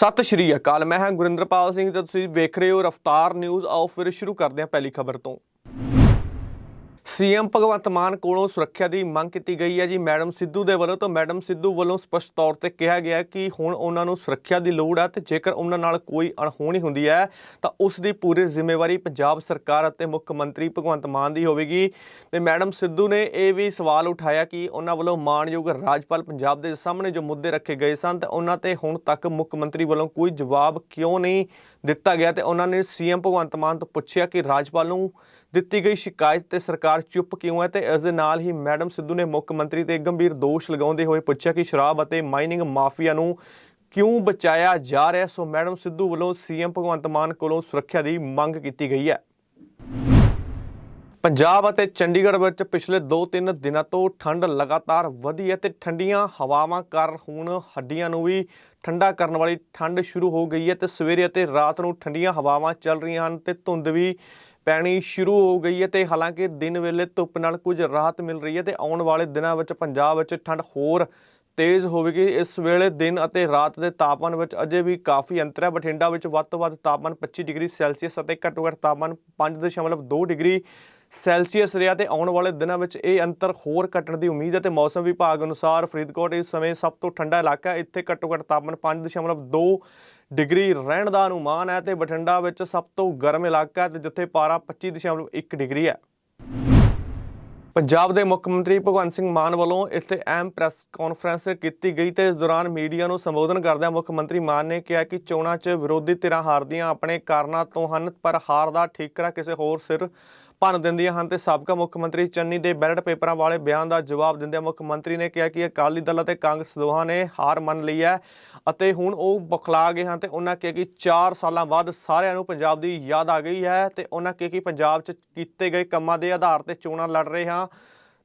ਸਤਿ ਸ਼੍ਰੀ ਅਕਾਲ, ਮੈਂ ਹਾਂ ਗੁਰਿੰਦਰਪਾਲ ਸਿੰਘ ਤੇ ਤੁਸੀਂ ਵੇਖ ਰਹੇ ਹੋ ਰਫਤਾਰ ਨਿਊਜ਼। ਆਓ ਫਿਰ ਸ਼ੁਰੂ ਕਰਦੇ ਹਾਂ ਪਹਿਲੀ ਖਬਰ ਤੋਂ। ਸੀਐਮ ਭਗਵੰਤ ਮਾਨ ਕੋਲੋਂ ਸੁਰੱਖਿਆ ਦੀ ਮੰਗ ਕੀਤੀ ਗਈ ਹੈ ਜੀ। ਮੈਡਮ ਸਿੱਧੂ ਦੇ ਵੱਲੋਂ ਤਾਂ ਮੈਡਮ ਸਿੱਧੂ ਵੱਲੋਂ ਸਪਸ਼ਟ ਤੌਰ ਤੇ ਕਿਹਾ ਗਿਆ ਕਿ ਹੁਣ ਉਹਨਾਂ ਨੂੰ ਸੁਰੱਖਿਆ ਦੀ ਲੋੜ ਹੈ ਤੇ ਜੇਕਰ ਉਹਨਾਂ ਨਾਲ ਕੋਈ ਅਣਹੋਣੀ ਹੁੰਦੀ ਹੈ ਤਾਂ ਉਸ ਦੀ ਪੂਰੀ ਜ਼ਿੰਮੇਵਾਰੀ ਪੰਜਾਬ ਸਰਕਾਰ ਅਤੇ ਮੁੱਖ ਮੰਤਰੀ ਭਗਵੰਤ ਮਾਨ ਦੀ ਹੋਵੇਗੀ। ਤੇ ਮੈਡਮ ਸਿੱਧੂ ਨੇ ਇਹ ਵੀ ਸਵਾਲ ਉਠਾਇਆ ਕਿ ਉਹਨਾਂ ਵੱਲੋਂ ਮਾਣਯੋਗ ਰਾਜਪਾਲ ਪੰਜਾਬ ਦੇ ਸਾਹਮਣੇ ਜੋ ਮੁੱਦੇ ਰੱਖੇ ਗਏ ਸਨ ਤੇ ਉਹਨਾਂ ਤੇ ਹੁਣ ਤੱਕ ਮੁੱਖ ਮੰਤਰੀ ਵੱਲੋਂ ਕੋਈ ਜਵਾਬ ਕਿਉਂ ਨਹੀਂ ਦਿੱਤਾ ਗਿਆ ਤੇ ਉਹਨਾਂ ਨੇ ਸੀਐਮ ਭਗਵੰਤ ਮਾਨ ਤੋਂ ਪੁੱਛਿਆ ਕਿ ਰਾਜਪਾਲ ਨੂੰ ਦਿੱਤੀ ਗਈ ਸ਼ਿਕਾਇਤ ਤੇ ਸਰਕਾਰ ਚੁੱਪ ਕਿਉਂ ਹੈ ਤੇ ਇਸ ਦੇ ਨਾਲ ਹੀ ਮੈਡਮ ਸਿੱਧੂ ਨੇ ਮੁੱਖ ਮੰਤਰੀ ਤੇ ਗੰਭੀਰ ਦੋਸ਼ ਲਗਾਉਂਦੇ ਹੋਏ ਪੁੱਛਿਆ ਕਿ ਸ਼ਰਾਬ ਅਤੇ ਮਾਈਨਿੰਗ ਮਾਫੀਆ ਨੂੰ ਕਿਉਂ ਬਚਾਇਆ ਜਾ ਰਿਹਾ ਸੋ ਮੈਡਮ ਸਿੱਧੂ ਵੱਲੋਂ ਸੀਐਮ ਭਗਵੰਤ ਮਾਨ ਕੋਲੋਂ ਸੁਰੱਖਿਆ ਦੀ ਮੰਗ ਕੀਤੀ ਗਈ ਹੈ। ਪੰਜਾਬ ਅਤੇ ਚੰਡੀਗੜ੍ਹ ਵਿੱਚ ਪਿਛਲੇ 2-3 ਦਿਨਾਂ ਤੋਂ ਠੰਡ ਲਗਾਤਾਰ ਵਧੀ ਹੈ ਤੇ ਠੰਡੀਆਂ ਹਵਾਵਾਂ ਕਾਰਨ ਹੁਣ ਹੱਡੀਆਂ ਨੂੰ ਵੀ ਠੰਡਾ ਕਰਨ ਵਾਲੀ ਠੰਡ ਸ਼ੁਰੂ ਹੋ ਗਈ ਹੈ ਤੇ ਸਵੇਰੇ ਅਤੇ ਰਾਤ ਨੂੰ ਠੰਡੀਆਂ ਹਵਾਵਾਂ ਚੱਲ ਰਹੀਆਂ ਹਨ ਤੇ ਧੁੰਦ ਵੀ ਪੈਣੀ ਸ਼ੁਰੂ ਹੋ ਗਈ ਹੈ ਤੇ ਹਾਲਾਂਕਿ ਦਿਨ ਵੇਲੇ ਧੁੱਪ ਨਾਲ ਕੁਝ ਰਾਹਤ ਮਿਲ ਰਹੀ ਹੈ ਤੇ ਆਉਣ ਵਾਲੇ ਦਿਨਾਂ ਵਿੱਚ ਪੰਜਾਬ ਵਿੱਚ ਠੰਡ ਹੋਰ ਤੇਜ਼ ਹੋਵੇਗੀ। ਇਸ ਵੇਲੇ ਦਿਨ ਅਤੇ ਰਾਤ ਦੇ ਤਾਪਮਾਨ ਵਿੱਚ ਅਜੇ ਵੀ ਕਾਫੀ ਅੰਤਰ ਹੈ। ਬਠਿੰਡਾ ਵਿੱਚ ਵੱਧ ਤੋਂ ਵੱਧ ਤਾਪਮਾਨ 25 ਡਿਗਰੀ ਸੈਲਸੀਅਸ ਅਤੇ ਘੱਟੋ ਘੱਟ ਤਾਪਮਾਨ 5.2 ਡਿਗਰੀ ਸੈਲਸੀਅਸ ਰਿਹਾ ਤੇ ਆਉਣ ਵਾਲੇ ਦਿਨਾਂ ਵਿੱਚ ਇਹ ਅੰਤਰ ਹੋਰ ਘਟਣ ਦੀ ਉਮੀਦ ਹੈ ਤੇ ਮੌਸਮ ਵਿਭਾਗ ਅਨੁਸਾਰ ਫਰੀਦਕੋਟ ਇਸ ਸਮੇਂ ਸਭ ਤੋਂ ਠੰਡਾ ਇਲਾਕਾ ਹੈ। ਇੱਥੇ ਘੱਟੋ ਘੱਟ ਤਾਪਮਾਨ 5.2 ਡਿਗਰੀ ਰਹਿਣ ਦਾ ਅਨੁਮਾਨ ਹੈ ਤੇ ਬਠਿੰਡਾ ਵਿੱਚ ਸਭ ਤੋਂ ਗਰਮ ਇਲਾਕਾ ਹੈ ਤੇ ਜਿੱਥੇ ਪਾਰਾ 25.1 ਡਿਗਰੀ ਹੈ। ਪੰਜਾਬ ਦੇ ਮੁੱਖ ਮੰਤਰੀ ਭਗਵੰਤ ਸਿੰਘ ਮਾਨ ਵੱਲੋਂ ਇੱਥੇ ਅਹਿਮ ਪ੍ਰੈਸ ਕਾਨਫਰੰਸ ਕੀਤੀ ਗਈ ਤੇ ਇਸ ਦੌਰਾਨ ਮੀਡੀਆ ਨੂੰ ਸੰਬੋਧਨ ਕਰਦਿਆਂ ਮੁੱਖ ਮੰਤਰੀ ਮਾਨ ਨੇ ਕਿਹਾ ਕਿ ਚੋਣਾਂ 'ਚ ਵਿਰੋਧੀ ਧਿਰਾਂ ਹਾਰਦੀਆਂ ਆਪਣੇ ਕਾਰਨਾਂ ਤੋਂ ਹਨ, ਪਰ ਹਾਰ ਦਾ ਠੀਕਰਾ ਕਿਸੇ ਹੋਰ ਸਿਰ ਭੰਨ ਦਿੰਦੀਆਂ ਹਨ ਤੇ ਸਾਬਕਾ ਮੁੱਖ ਮੰਤਰੀ ਚੰਨੀ ਦੇ ਬੈਲਟ ਪੇਪਰਾਂ ਵਾਲੇ ਬਿਆਨ ਦਾ ਜਵਾਬ ਦਿੰਦਿਆਂ ਮੁੱਖ ਮੰਤਰੀ ਨੇ ਕਿਹਾ ਕਿ ਅਕਾਲੀ ਦਲ ਅਤੇ ਕਾਂਗਰਸ ਦੋਹਾਂ ਨੇ ਹਾਰ ਮੰਨ ਲਈ ਹੈ ਅਤੇ ਹੁਣ ਉਹ ਬਖਲਾ ਗਏ ਹਨ ਤੇ ਉਹਨਾਂ ਕਿਹਾ ਕਿ 4 ਸਾਲਾਂ ਬਾਅਦ ਸਾਰਿਆਂ ਨੂੰ ਪੰਜਾਬ ਦੀ ਯਾਦ ਆ ਗਈ ਹੈ ਤੇ ਉਹਨਾਂ ਕਿਹਾ ਕਿ ਪੰਜਾਬ 'ਚ ਕੀਤੇ ਗਏ ਕੰਮਾਂ ਦੇ ਆਧਾਰ ਤੇ ਚੋਣਾਂ ਲੜ ਰਹੇ ਹਾਂ।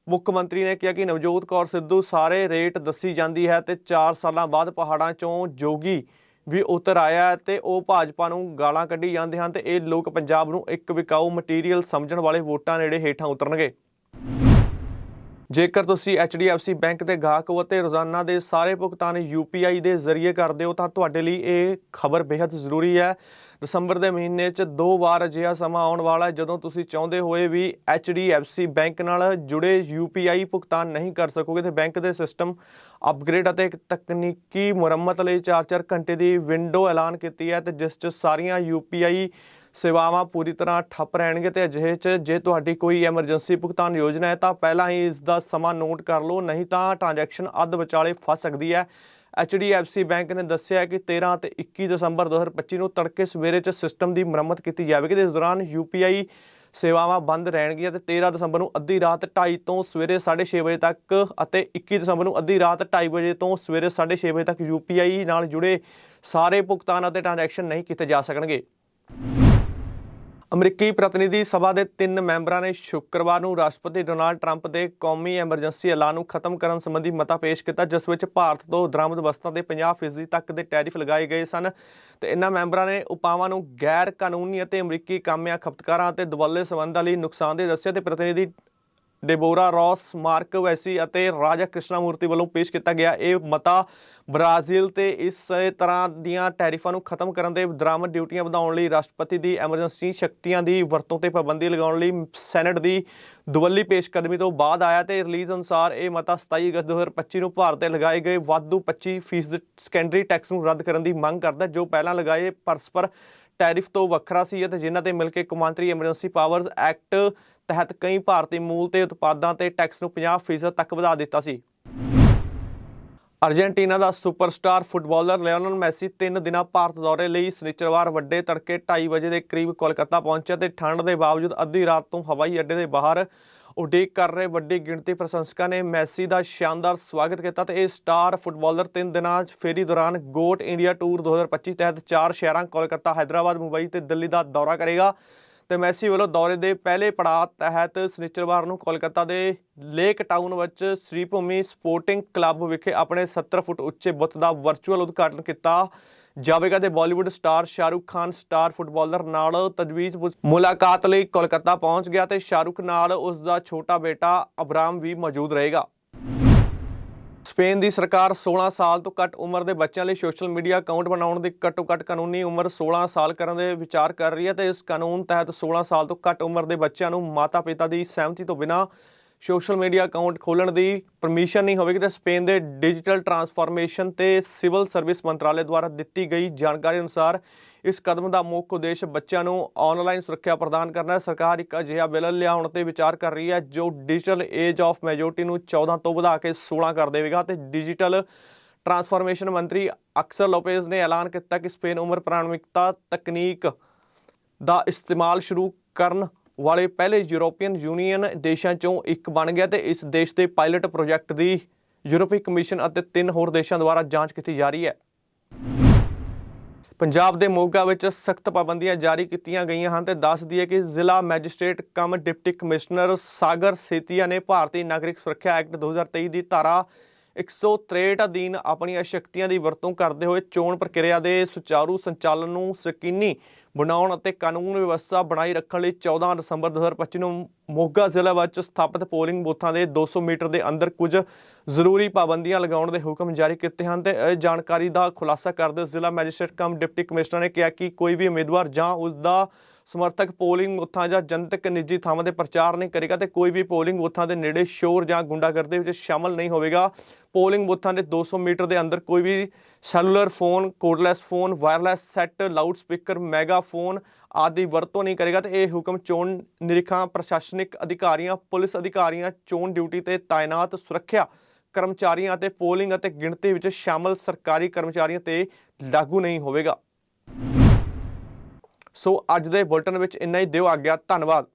ਮੁੱਖ ਮੰਤਰੀ ਨੇ ਕਿਹਾ ਕਿ ਨਵਜੋਤ ਕੌਰ ਸਿੱਧੂ ਸਾਰੇ ਰੇਟ ਦੱਸੀ ਜਾਂਦੀ ਹੈ ਤੇ 4 ਸਾਲਾਂ ਬਾਅਦ ਪਹਾੜਾਂ 'ਚੋਂ ਜੋਗੀ ਵੀ ਉਤਰ ਆਇਆ ਹੈ ਤੇ ਉਹ ਭਾਜਪਾ ਨੂੰ ਗਾਲਾਂ ਕੱਢੀ ਜਾਂਦੇ ਹਨ ਤੇ ਇਹ ਲੋਕ ਪੰਜਾਬ ਨੂੰ ਇੱਕ ਵਿਕਾਊ ਮਟੀਰੀਅਲ ਸਮਝਣ ਵਾਲੇ ਵੋਟਾਂ ਨੇੜੇ ਹੇਠਾਂ ਉਤਰਨਗੇ। ਜੇਕਰ ਤੁਸੀਂ HDFC ਬੈਂਕ ਦੇ ਗਾਹਕ ਹੋ ਅਤੇ ਰੋਜ਼ਾਨਾ ਦੇ ਸਾਰੇ ਭੁਗਤਾਨ UPI ਦੇ ਜ਼ਰੀਏ ਕਰਦੇ ਹੋ ਤਾਂ ਤੁਹਾਡੇ ਲਈ ਇਹ ਖਬਰ ਬੇहद ਜ਼ਰੂਰੀ ਹੈ। ਦਸੰਬਰ ਦੇ ਮਹੀਨੇ 'ਚ ਦੋ ਵਾਰ ਅਜਿਹਾ ਸਮਾਂ ਆਉਣ ਵਾਲਾ ਹੈ, ਜਦੋਂ ਤੁਸੀਂ ਚਾਹੁੰਦੇ ਹੋਏ ਵੀ HDFC ਬੈਂਕ ਨਾਲ ਜੁੜੇ UPI ਭੁਗਤਾਨ ਨਹੀਂ ਕਰ ਸਕੋਗੇ, ਤੇ ਬੈਂਕ ਦੇ ਸਿਸਟਮ ਅਪਗ੍ਰੇਡ ਅਤੇ ਇੱਕ ਤਕਨੀਕੀ ਮੁਰੰਮਤ ਲਈ 4-4 ਘੰਟੇ ਦੀ ਵਿੰਡੋ ਐਲਾਨ ਕੀਤੀ ਹੈ, ਤੇ ਜਿਸ 'ਚ ਸਾਰੀਆਂ UPI ਸੇਵਾਵਾਂ ਪੂਰੀ ਤਰ੍ਹਾਂ ਠੱਪ ਰਹਿਣਗੇ, ਤੇ ਅਜਿਹੇ 'ਚ ਜੇ ਤੁਹਾਡੀ ਕੋਈ ਐਮਰਜੈਂਸੀ ਭੁਗਤਾਨ ਯੋਜਨਾ ਹੈ, ਤਾਂ ਪਹਿਲਾਂ ਹੀ ਇਸ ਦਾ ਸਮਾਂ ਨੋਟ ਕਰ ਲਓ, ਨਹੀਂ ਤਾਂ ਟ੍ਰਾਂਜੈਕਸ਼ਨ ਅੱਧ ਵਿਚਾਲੇ ਫਸ ਸਕਦੀ ਹੈ। HDFC ਬੈਂਕ ਨੇ ਦੱਸਿਆ ਕਿ 13 ਅਤੇ 21 ਦਸੰਬਰ 2025 ਨੂੰ ਤੜਕੇ ਸਵੇਰੇ 'ਚ ਸਿਸਟਮ ਦੀ ਮੁਰੰਮਤ ਕੀਤੀ ਜਾਵੇਗੀ ਤੇ ਇਸ ਦੌਰਾਨ UPI ਸੇਵਾਵਾਂ ਬੰਦ ਰਹਿਣਗੀਆਂ ਤੇ 13 ਦਸੰਬਰ ਨੂੰ ਅੱਧੀ ਰਾਤ 2:30 ਤੋਂ ਸਵੇਰੇ 6:30 ਵਜੇ ਤੱਕ ਅਤੇ 21 ਦਸੰਬਰ ਨੂੰ ਅੱਧੀ ਰਾਤ 2:30 ਵਜੇ ਤੋਂ ਸਵੇਰੇ 6:30 ਵਜੇ ਤੱਕ UPI ਨਾਲ ਜੁੜੇ ਸਾਰੇ ਭੁਗਤਾਨ ਅਤੇ ਟ੍ਰਾਂਜੈਕਸ਼ਨ ਨਹੀਂ ਕੀਤੇ ਜਾ ਸਕਣਗੇ। ਅਮਰੀਕੀ ਪ੍ਰਤੀਨਿਧੀ ਸਭਾ ਦੇ ਤਿੰਨ ਮੈਂਬਰਾਂ ਨੇ ਸ਼ੁੱਕਰਵਾਰ ਨੂੰ ਰਾਸ਼ਟਰਪਤੀ ਡੋਨਾਲਡ ਟਰੰਪ ਦੇ ਕੌਮੀ ਐਮਰਜੈਂਸੀ ਐਲਾਨ ਨੂੰ ਖਤਮ ਕਰਨ ਸੰਬੰਧੀ ਮਤਾ ਪੇਸ਼ ਕੀਤਾ, ਜਿਸ ਵਿੱਚ ਭਾਰਤ ਤੋਂ ਦਰਾਮਦ ਵਸਤਾਂ ਦੇ 50% ਤੱਕ ਦੇ ਟੈਰਿਫ ਲਗਾਏ ਗਏ ਸਨ। ਤੇ ਇਹਨਾਂ ਮੈਂਬਰਾਂ ਨੇ ਉਪਾਵਾਂ ਨੂੰ ਗੈਰ ਕਾਨੂੰਨੀ ਅਤੇ ਅਮਰੀਕੀ ਕਾਮਿਆਂ, ਖਪਤਕਾਰਾਂ ਅਤੇ ਦਵੱਲੇ ਸੰਬੰਧਾਂ ਲਈ ਨੁਕਸਾਨਦੇਹ ਦੱਸਿਆ ਤੇ ਪ੍ਰਤੀਨਿਧੀ ਡੇਬੋਰਾ, ਰੌਸ, ਮਾਰਕ ਵੈਸੀ ਅਤੇ ਰਾਜਾ ਕ੍ਰਿਸ਼ਨਾ ਮੂਰਤੀ ਵੱਲੋਂ ਪੇਸ਼ ਕੀਤਾ ਗਿਆ ਇਹ ਮਤਾ ਬ੍ਰਾਜ਼ੀਲ ਤੇ ਇਸ ਤਰ੍ਹਾਂ ਦੀਆਂ ਟੈਰਿਫਾਂ ਨੂੰ ਖਤਮ ਕਰਨ ਦੇ ਦਰਾਮਦ ਡਿਊਟੀਆਂ ਵਧਾਉਣ ਲਈ ਰਾਸ਼ਟਰਪਤੀ ਦੀ ਐਮਰਜੈਂਸੀ ਸ਼ਕਤੀਆਂ ਦੀ ਵਰਤੋਂ ਤੇ ਪਾਬੰਦੀ ਲਗਾਉਣ ਲਈ ਸੈਨੇਟ ਦੀ ਦੁਵੱਲੀ ਪੇਸ਼ਕਦਮੀ ਤੋਂ ਬਾਅਦ ਆਇਆ ਤੇ ਰਿਲੀਜ਼ ਅਨੁਸਾਰ ਇਹ ਮਤਾ 27 ਅਗਸਤ 2025 ਨੂੰ ਭਾਰਤ ਤੇ ਲਗਾਏ ਗਏ ਵਾਧੂ 25% ਸੈਕੰਡਰੀ ਟੈਕਸ ਨੂੰ ਰੱਦ ਕਰਨ ਦੀ ਮੰਗ ਕਰਦਾ ਜੋ ਪਹਿਲਾਂ ਲਗਾਏ ਪਰਸਪਰ ਟੈਰਿਫ ਤੋਂ ਵੱਖਰਾ ਸੀ ਅਤੇ ਜਿਨ੍ਹਾਂ ਤੇ ਮਿਲ ਕੇ ਕੌਮਾਂਤਰੀ ਐਮਰਜੈਂਸੀ ਪਾਵਰਜ਼ ਐਕਟ ਤਹਿਤ ਕਈ ਭਾਰਤੀ ਮੂਲ ਤੇ ਉਤਪਾਦਾਂ ਤੇ ਟੈਕਸ ਨੂੰ 50% ਤੱਕ ਵਧਾ ਦਿੱਤਾ ਸੀ। ਅਰਜੈਂਟੀਨਾ ਦਾ ਸੁਪਰਸਟਾਰ ਫੁੱਟਬਾਲਰ ਲਿਓਨਲ ਮੈਸੀ 3 ਦਿਨਾਂ ਭਾਰਤ ਦੌਰੇ ਲਈ ਸਨੀਚਰਵਾਰ ਵੱਡੇ ਤੜਕੇ 2:30 ਵਜੇ ਦੇ ਕਰੀਬ ਕੋਲਕਾਤਾ ਪਹੁੰਚਿਆ ਤੇ ਠੰਡ ਦੇ ਬਾਵਜੂਦ ਅੱਧੀ ਰਾਤ ਤੋਂ ਹਵਾਈ ਅੱਡੇ ਦੇ ਬਾਹਰ ਉਡੀਕ ਕਰ ਰਹੇ ਵੱਡੀ ਗਿਣਤੀ ਪ੍ਰਸ਼ੰਸਕਾਂ ਨੇ ਮੈਸੀ ਦਾ ਸ਼ਾਨਦਾਰ ਸਵਾਗਤ ਕੀਤਾ ਤੇ ਇਹ ਸਟਾਰ ਫੁੱਟਬਾਲਰ ਤਿੰਨ ਦਿਨਾਂ ਫੇਰੀ ਦੌਰਾਨ ਗੋਟ ਇੰਡੀਆ ਟੂਰ 2025 ਤਹਿਤ ਚਾਰ ਸ਼ਹਿਰਾਂ, ਕੋਲਕਾਤਾ, ਹੈਦਰਾਬਾਦ, ਮੁੰਬਈ ਤੇ ਦਿੱਲੀ ਦਾ ਦੌਰਾ ਕਰੇਗਾ। ਤੇ ਮੈਸੀ ਵੱਲੋਂ ਦੌਰੇ ਦੇ ਪਹਿਲੇ ਪੜਾਅ ਤਹਿਤ ਸਨੀਚਰਵਾਰ ਨੂੰ ਕੋਲਕਾਤਾ ਦੇ ਲੇਕ ਟਾਊਨ ਵਿੱਚ ਸ੍ਰੀ ਭੂਮੀ ਸਪੋਰਟਿੰਗ ਕਲੱਬ ਵਿਖੇ ਆਪਣੇ 70 ਫੁੱਟ ਉੱਚੇ ਬੁੱਤ ਦਾ ਵਰਚੁਅਲ ਉਦਘਾਟਨ ਕੀਤਾ। ਜਾਵੇਗਾ ਤੇ Bollywood star Shahrukh Khan, star footballer ਨਾਲ ਤਜਵੀਜ਼ ਮੁ- ਮੁਲਾਕਾਤ ਲਈ ਕੋਲਕਾਤਾ ਪਹੁੰਚ ਗਿਆ ਤੇ ਸ਼ਾਹਰੁਖ ਨਾਲ ਉਸ ਦਾ ਛੋਟਾ ਬੇਟਾ ਅਬਰਾਮ ਵੀ ਮੌਜੂਦ ਰਹੇਗਾ। ਸਪੇਨ ਦੀ ਸਰਕਾਰ 16 ਸਾਲ ਤੋਂ ਘੱਟ ਉਮਰ ਦੇ ਬੱਚਿਆਂ ਲਈ ਸੋਸ਼ਲ ਮੀਡੀਆ ਅਕਾਊਂਟ ਬਣਾਉਣ ਦੀ ਘੱਟੋ-ਘੱਟ ਕਾਨੂੰਨੀ ਉਮਰ 16 ਸਾਲ ਕਰਨ ਦੇ ਵਿਚਾਰ ਕਰ ਰਹੀ ਹੈ ਤੇ ਇਸ ਕਾਨੂੰਨ ਤਹਿਤ 16 ਸਾਲ ਤੋਂ ਘੱਟ ਉਮਰ ਦੇ ਬੱਚਿਆਂ ਨੂੰ ਮਾਤਾ-ਪਿਤਾ ਦੀ ਸਹਿਮਤੀ ਤੋਂ ਬਿਨਾਂ ਸੋਸ਼ਲ ਮੀਡੀਆ ਅਕਾਊਂਟ ਖੋਲ੍ਹਣ ਦੀ ਪਰਮਿਸ਼ਨ ਨਹੀਂ ਹੋਵੇਗੀ ਤੇ ਸਪੇਨ ਦੇ ਡਿਜੀਟਲ ਟਰਾਂਸਫਾਰਮੇਸ਼ਨ ਤੇ ਸਿਵਲ ਸਰਵਿਸ ਮੰਤਰਾਲੇ ਦੁਆਰਾ ਦਿੱਤੀ ਗਈ ਜਾਣਕਾਰੀ ਅਨੁਸਾਰ ਇਸ ਕਦਮ ਦਾ ਮੁੱਖ ਉਦੇਸ਼ ਬੱਚਿਆਂ ਨੂੰ ਆਨਲਾਈਨ ਸੁਰੱਖਿਆ ਪ੍ਰਦਾਨ ਕਰਨਾ ਹੈ। ਸਰਕਾਰ ਇੱਕ ਅਜਿਹਾ ਬਿੱਲ ਲਿਆਉਣ ਤੇ ਵਿਚਾਰ ਕਰ ਰਹੀ ਹੈ, ਜੋ ਡਿਜੀਟਲ ਏਜ ਆਫ ਮੈਜੋਰਟੀ ਨੂੰ 14 ਤੋਂ ਵਧਾ ਕੇ 16 ਕਰ ਦੇਵੇਗਾ ਤੇ ਡਿਜੀਟਲ ਟਰਾਂਸਫਾਰਮੇਸ਼ਨ ਮੰਤਰੀ ਅਕਸਰ ਲੋਪੇਜ਼ ਨੇ ਐਲਾਨ ਕੀਤਾ ਕਿ ਸਪੇਨ ਉਮਰ ਪ੍ਰਾਥਮਿਕਤਾ ਤਕਨੀਕ ਦਾ ਇਸਤੇਮਾਲ ਸ਼ੁਰੂ ਕਰਨ ਵਾਲੇ ਪਹਿਲੇ ਯੂਰੋਪੀਅਨ ਯੂਨੀਅਨ ਦੇਸ਼ਾਂ ਚੋਂ ਇੱਕ ਬਣ ਗਿਆ ਤੇ ਇਸ ਦੇਸ਼ ਦੇ ਪਾਇਲਟ ਪ੍ਰੋਜੈਕਟ ਦੀ ਯੂਰਪੀ ਕਮਿਸ਼ਨ ਅਤੇ ਤਿੰਨ ਹੋਰ ਦੇਸ਼ਾਂ ਦੁਆਰਾ ਜਾਂਚ ਕੀਤੀ ਜਾ ਰਹੀ ਹੈ। ਪੰਜਾਬ ਦੇ ਮੋਗਾ ਵਿੱਚ ਸਖਤ ਪਾਬੰਦੀਆਂ ਜਾਰੀ ਕੀਤੀਆਂ ਗਈਆਂ ਹਨ ਤੇ ਦੱਸ ਦਈਏ ਕਿ ਜ਼ਿਲ੍ਹਾ magistrate cum deputy commissioner Sagar Setia ਨੇ ਭਾਰਤੀ ਨਾਗਰਿਕ ਸੁਰੱਖਿਆ ਐਕਟ 2023 ਦੀ ਧਾਰਾ 163 ਅਧੀਨ ਆਪਣੀਆਂ ਸ਼ਕਤੀਆਂ ਦੀ ਵਰਤੋਂ ਕਰਦੇ ਹੋਏ ਚੋਣ ਪ੍ਰਕਿਰਿਆ ਦੇ ਸੁਚਾਰੂ ਸੰਚਾਲਨ ਨੂੰ ਯਕੀਨੀ ਬਣਾਉਣ ਅਤੇ ਕਾਨੂੰਨ ਵਿਵਸਥਾ ਬਣਾਈ ਰੱਖਣ ਲਈ 14 ਦਸੰਬਰ 2025 ਨੂੰ ਮੋਗਾ ਜ਼ਿਲ੍ਹਾ ਵਿੱਚ ਸਥਾਪਿਤ ਪੋਲਿੰਗ ਬੂਥਾਂ ਦੇ 200 ਮੀਟਰ ਦੇ ਅੰਦਰ ਕੁਝ ਜ਼ਰੂਰੀ ਪਾਬੰਦੀਆਂ ਲਗਾਉਣ ਦੇ ਹੁਕਮ ਜਾਰੀ ਕੀਤੇ ਹਨ ਤੇ ਇਹ ਜਾਣਕਾਰੀ ਦਾ ਖੁਲਾਸਾ ਕਰਦੇ ਜ਼ਿਲ੍ਹਾ ਮੈਜਿਸਟ੍ਰੇਟ ਕਮ ਡਿਪਟੀ ਕਮਿਸ਼ਨਰ ਨੇ ਕਿਹਾ ਕਿ ਕੋਈ ਵੀ ਉਮੀਦਵਾਰ ਜਾਂ ਉਸ ਦਾ ਸਮਰਥਕ ਪੋਲਿੰਗ ਬੂਥਾਂ ਜਾਂ ਜਨਤਕ ਨਿੱਜੀ ਥਾਵਾਂ ਤੇ ਪ੍ਰਚਾਰ ਨਹੀਂ ਕਰੇਗਾ ਤੇ ਕੋਈ ਵੀ ਪੋਲਿੰਗ ਬੂਥਾਂ ਦੇ ਨੇੜੇ ਸ਼ੋਰ ਜਾਂ ਗੁੰਡਾਗਰਦੀ ਵਿੱਚ ਸ਼ਾਮਲ ਨਹੀਂ ਹੋਵੇਗਾ। ਪੋਲਿੰਗ ਬੂਥਾਂ ਦੇ 200 ਮੀਟਰ ਦੇ ਅੰਦਰ ਕੋਈ ਵੀ cellular phone, cordless phone, wireless set loud speaker megaphone ਆਦਿ ਵਰਤੋਂ ਨਹੀਂ ਕਰੇਗਾ ਤੇ ਇਹ ਹੁਕਮ ਚੋਣ ਨਿਰੀਖਾਂ, ਪ੍ਰਸ਼ਾਸਨਿਕ ਅਧਿਕਾਰੀਆਂ, ਪੁਲਿਸ ਅਧਿਕਾਰੀਆਂ, ਚੋਣ ਡਿਊਟੀ ਤੇ ਤਾਇਨਾਤ ਸੁਰੱਖਿਆ ਕਰਮਚਾਰੀਆਂ ਅਤੇ ਪੋਲਿੰਗ ਅਤੇ ਗਿਣਤੀ ਵਿੱਚ ਸ਼ਾਮਲ ਸਰਕਾਰੀ ਕਰਮਚਾਰੀਆਂ ਤੇ ਲਾਗੂ ਨਹੀਂ ਹੋਵੇਗਾ। ਸੋ ਅੱਜ ਦੇ ਬੁਲਟਨ ਵਿੱਚ ਇੰਨਾ ਹੀ। ਦਿਓ ਆ ਗਿਆ ਧੰਨਵਾਦ।